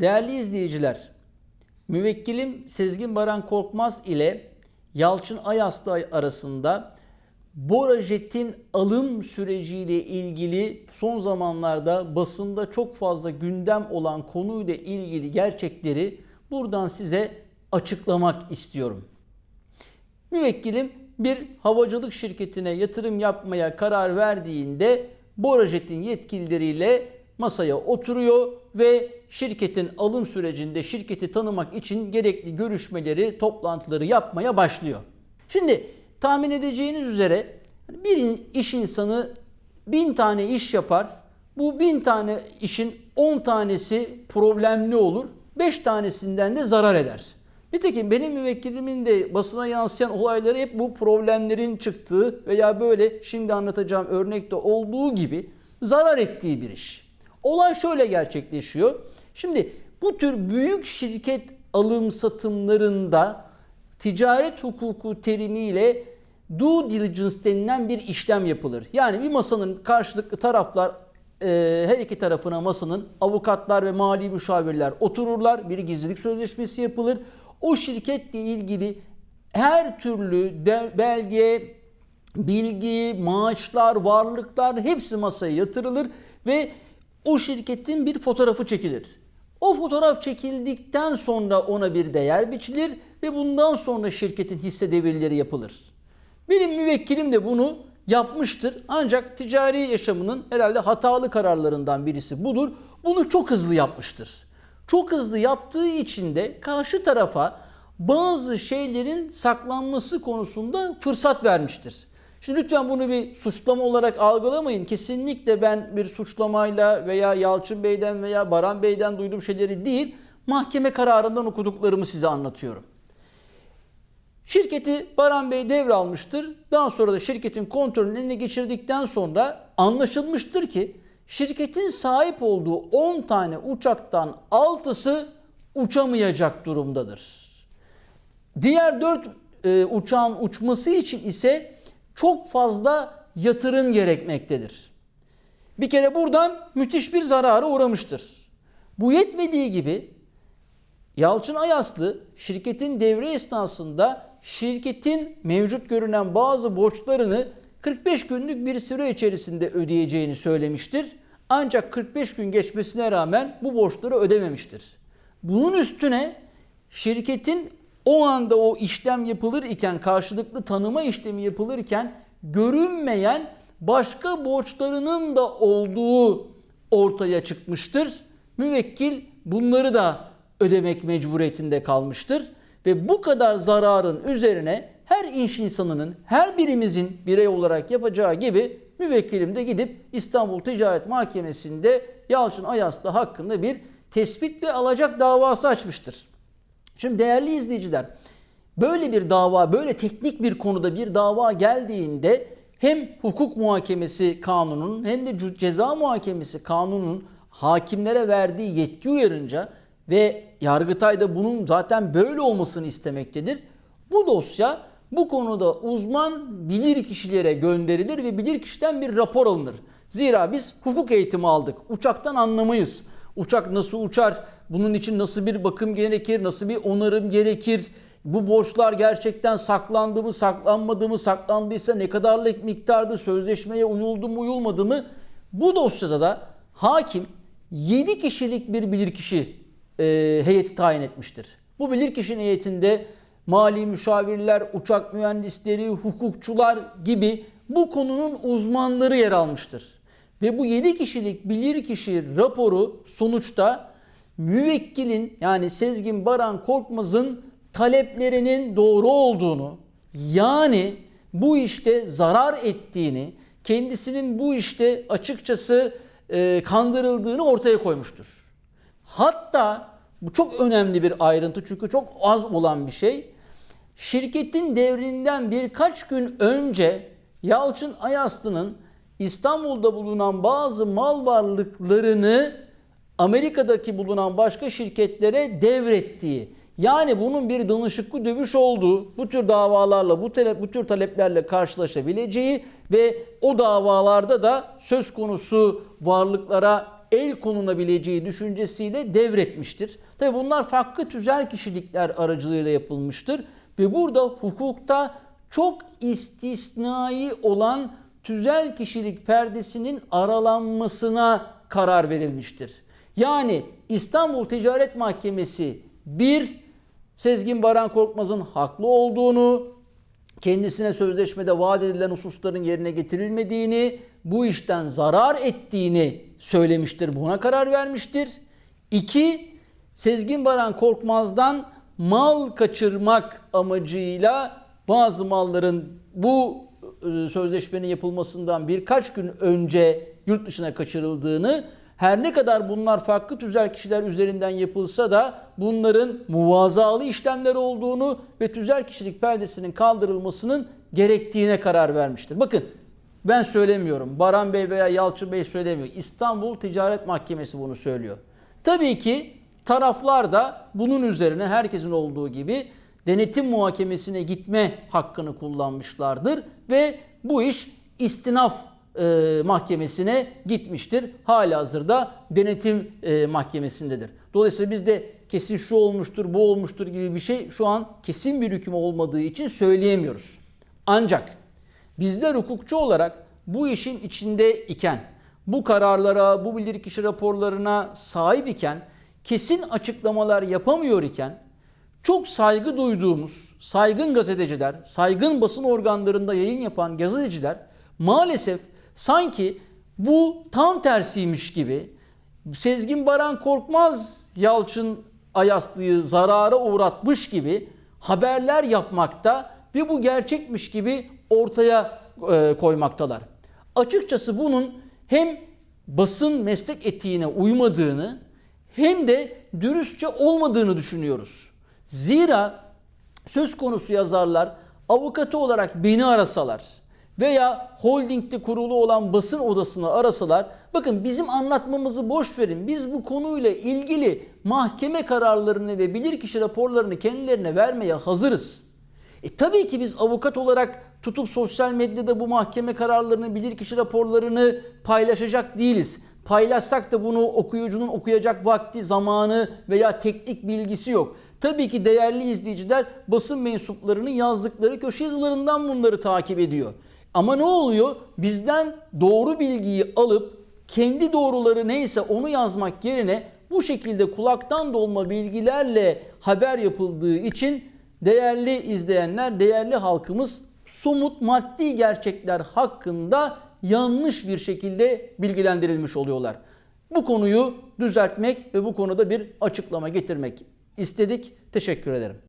Değerli izleyiciler, müvekkilim Sezgin Baran Korkmaz ile Yalçın Ayaslı arasında Borajet'in alım süreciyle ilgili son zamanlarda basında çok fazla gündem olan konuyla ilgili gerçekleri buradan size açıklamak istiyorum. Müvekkilim bir havacılık şirketine yatırım yapmaya karar verdiğinde Borajet'in yetkilileriyle masaya oturuyor ve şirketin alım sürecinde şirketi tanımak için gerekli görüşmeleri, toplantıları yapmaya başlıyor. Şimdi tahmin edeceğiniz üzere bir iş insanı bin tane iş yapar. Bu bin tane işin 10 tanesi problemli olur. 5 tanesinden de zarar eder. Nitekim benim müvekkilimin de basına yansıyan olayları hep bu problemlerin çıktığı veya böyle şimdi anlatacağım örnekte olduğu gibi zarar ettiği bir iş. Olay şöyle gerçekleşiyor. Şimdi bu tür büyük şirket alım satımlarında ticaret hukuku terimiyle due diligence denilen bir işlem yapılır. Yani bir masanın karşılıklı taraflar e, her iki tarafına masanın avukatlar ve mali müşavirler otururlar. Bir gizlilik sözleşmesi yapılır. O şirketle ilgili her türlü de, belge, bilgi, maaşlar, varlıklar hepsi masaya yatırılır ve o şirketin bir fotoğrafı çekilir. O fotoğraf çekildikten sonra ona bir değer biçilir ve bundan sonra şirketin hisse devirleri yapılır. Benim müvekkilim de bunu yapmıştır. Ancak ticari yaşamının herhalde hatalı kararlarından birisi budur. Bunu çok hızlı yapmıştır. Çok hızlı yaptığı için de karşı tarafa bazı şeylerin saklanması konusunda fırsat vermiştir. Şimdi lütfen bunu bir suçlama olarak algılamayın. Kesinlikle ben bir suçlamayla veya Yalçın Bey'den veya Baran Bey'den duyduğum şeyleri değil, mahkeme kararından okuduklarımı size anlatıyorum. Şirketi Baran Bey devralmıştır. Daha sonra da şirketin kontrolünü eline geçirdikten sonra anlaşılmıştır ki şirketin sahip olduğu 10 tane uçaktan 6'sı uçamayacak durumdadır. Diğer 4 e, uçağın uçması için ise çok fazla yatırım gerekmektedir. Bir kere buradan müthiş bir zarara uğramıştır. Bu yetmediği gibi Yalçın Ayaslı şirketin devre esnasında şirketin mevcut görünen bazı borçlarını 45 günlük bir süre içerisinde ödeyeceğini söylemiştir. Ancak 45 gün geçmesine rağmen bu borçları ödememiştir. Bunun üstüne şirketin o anda o işlem yapılır iken karşılıklı tanıma işlemi yapılırken görünmeyen başka borçlarının da olduğu ortaya çıkmıştır. Müvekkil bunları da ödemek mecburiyetinde kalmıştır ve bu kadar zararın üzerine her iş insanının, her birimizin birey olarak yapacağı gibi müvekkilim de gidip İstanbul Ticaret Mahkemesi'nde Yalçın Ayaslı hakkında bir tespit ve alacak davası açmıştır. Şimdi değerli izleyiciler, böyle bir dava, böyle teknik bir konuda bir dava geldiğinde hem hukuk muhakemesi kanunun hem de ceza muhakemesi kanunun hakimlere verdiği yetki uyarınca ve Yargıtay da bunun zaten böyle olmasını istemektedir. Bu dosya bu konuda uzman bilir kişilere gönderilir ve bilir kişiden bir rapor alınır. Zira biz hukuk eğitimi aldık. Uçaktan anlamayız. Uçak nasıl uçar? Bunun için nasıl bir bakım gerekir? Nasıl bir onarım gerekir? Bu borçlar gerçekten saklandı mı, saklanmadı mı, saklandıysa ne kadarlık miktardı, sözleşmeye uyuldu mu, uyulmadı mı? Bu dosyada da hakim 7 kişilik bir bilirkişi e, heyeti tayin etmiştir. Bu bilirkişi heyetinde mali müşavirler, uçak mühendisleri, hukukçular gibi bu konunun uzmanları yer almıştır. Ve bu 7 kişilik bilirkişi raporu sonuçta müvekkilin yani Sezgin Baran Korkmaz'ın taleplerinin doğru olduğunu yani bu işte zarar ettiğini, kendisinin bu işte açıkçası e, kandırıldığını ortaya koymuştur. Hatta bu çok önemli bir ayrıntı çünkü çok az olan bir şey. Şirketin devrinden birkaç gün önce Yalçın Ayaslı'nın İstanbul'da bulunan bazı mal varlıklarını Amerika'daki bulunan başka şirketlere devrettiği yani bunun bir danışıklı dövüş olduğu, bu tür davalarla, bu, tele, bu tür taleplerle karşılaşabileceği ve o davalarda da söz konusu varlıklara el konunabileceği düşüncesiyle devretmiştir. Tabi bunlar farklı tüzel kişilikler aracılığıyla yapılmıştır ve burada hukukta çok istisnai olan tüzel kişilik perdesinin aralanmasına karar verilmiştir. Yani İstanbul Ticaret Mahkemesi bir Sezgin Baran Korkmaz'ın haklı olduğunu, kendisine sözleşmede vaat edilen hususların yerine getirilmediğini, bu işten zarar ettiğini söylemiştir. Buna karar vermiştir. İki, Sezgin Baran Korkmaz'dan mal kaçırmak amacıyla bazı malların bu sözleşmenin yapılmasından birkaç gün önce yurt dışına kaçırıldığını her ne kadar bunlar farklı tüzel kişiler üzerinden yapılsa da bunların muvazalı işlemler olduğunu ve tüzel kişilik perdesinin kaldırılmasının gerektiğine karar vermiştir. Bakın ben söylemiyorum. Baran Bey veya Yalçın Bey söylemiyor. İstanbul Ticaret Mahkemesi bunu söylüyor. Tabii ki taraflar da bunun üzerine herkesin olduğu gibi denetim muhakemesine gitme hakkını kullanmışlardır ve bu iş istinaf e, mahkemesine gitmiştir. Halihazırda denetim e, mahkemesindedir. Dolayısıyla bizde kesin şu olmuştur, bu olmuştur gibi bir şey şu an kesin bir hüküm olmadığı için söyleyemiyoruz. Ancak bizler hukukçu olarak bu işin içinde iken, bu kararlara, bu bilirkişi raporlarına sahip iken, kesin açıklamalar yapamıyor iken çok saygı duyduğumuz saygın gazeteciler, saygın basın organlarında yayın yapan gazeteciler maalesef sanki bu tam tersiymiş gibi Sezgin Baran Korkmaz Yalçın Ayaslı'yı zarara uğratmış gibi haberler yapmakta ve bu gerçekmiş gibi ortaya e, koymaktalar. Açıkçası bunun hem basın meslek etiğine uymadığını hem de dürüstçe olmadığını düşünüyoruz. Zira söz konusu yazarlar avukatı olarak beni arasalar veya holdingde kurulu olan basın odasını arasalar bakın bizim anlatmamızı boş verin. Biz bu konuyla ilgili mahkeme kararlarını ve bilirkişi raporlarını kendilerine vermeye hazırız. E tabii ki biz avukat olarak tutup sosyal medyada bu mahkeme kararlarını, bilirkişi raporlarını paylaşacak değiliz. Paylaşsak da bunu okuyucunun okuyacak vakti, zamanı veya teknik bilgisi yok. Tabii ki değerli izleyiciler basın mensuplarının yazdıkları köşe yazılarından bunları takip ediyor. Ama ne oluyor? Bizden doğru bilgiyi alıp kendi doğruları neyse onu yazmak yerine bu şekilde kulaktan dolma bilgilerle haber yapıldığı için değerli izleyenler, değerli halkımız somut maddi gerçekler hakkında yanlış bir şekilde bilgilendirilmiş oluyorlar. Bu konuyu düzeltmek ve bu konuda bir açıklama getirmek istedik. Teşekkür ederim.